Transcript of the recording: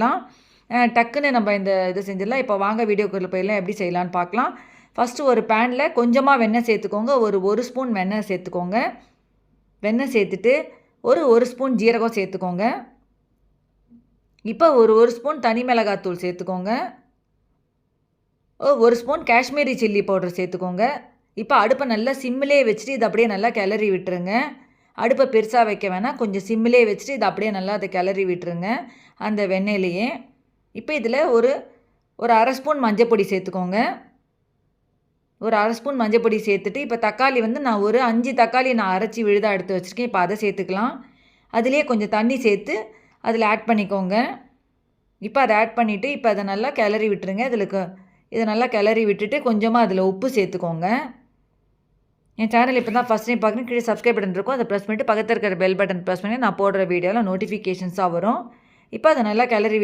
செஞ்சிடலாம். டக்குன்னு நம்ம இந்த இது செஞ்சிடலாம். இப்போ வாங்க வீடியோக்குள்ளே போயிடலாம். எப்படி செய்யலான்னு பார்க்கலாம். ஃபஸ்ட்டு ஒரு பேனில் கொஞ்சமாக வெண்ணெய் சேர்த்துக்கோங்க. ஒரு ஒரு ஸ்பூன் வெண்ணெய் சேர்த்துக்கோங்க. வெண்ணெய் சேர்த்துட்டு ஒரு ஒரு ஸ்பூன் ஜீரகம் சேர்த்துக்கோங்க. இப்போ ஒரு ஒரு ஸ்பூன் தனி மிளகாத்தூள் சேர்த்துக்கோங்க. ஒரு ஸ்பூன் காஷ்மீரி சில்லி பவுடர் சேர்த்துக்கோங்க. இப்போ அடுப்பை நல்லா சிம்மிலே வச்சுட்டு இதை அப்படியே நல்லா கிளறி விட்டுருங்க. அடுப்பை பெருசாக வைக்க வேணாம். கொஞ்சம் சிம்மிலே வச்சுட்டு இதை அப்படியே நல்லா அதை கிளறி விட்டுருங்க. அந்த வெண்ணெயிலையே. இப்போ இதில் ஒரு ஒரு அரை ஸ்பூன் மஞ்சப்பொடி சேர்த்துக்கோங்க. ஒரு அரை ஸ்பூன் மஞ்சப்பொடி சேர்த்துட்டு இப்போ தக்காளி வந்து நான் ஒரு அஞ்சு தக்காளி நான் அரைச்சி விழுதாக எடுத்து வச்சுருக்கேன். இப்போ அதை சேர்த்துக்கலாம். அதுலேயே கொஞ்சம் தண்ணி சேர்த்து அதில் ஆட் பண்ணிக்கோங்க. இப்போ அதை ஆட் பண்ணிவிட்டு இப்போ அதை நல்லா கிளறி விட்டுருங்க. அதில் இதை நல்லா கிளறி விட்டுட்டு கொஞ்சமாக அதில் உப்பு சேர்த்துக்கோங்க. என் சேனல் இப்போ தான் ஃபஸ்ட் டைம் பார்க்குறேன் கீழே சப்ஸ்கிரைப் பட்டன் இருக்கும். அதை ப்ரெஸ் பண்ணிட்டு பக்கத்தில் இருக்கிற பெல் பட்டன் ப்ரெஸ் பண்ணி நான் போடுற வீடியோவில் நோட்டிஃபிகேஷன்ஸாக வரும். இப்போ அதை நல்லா கிளறி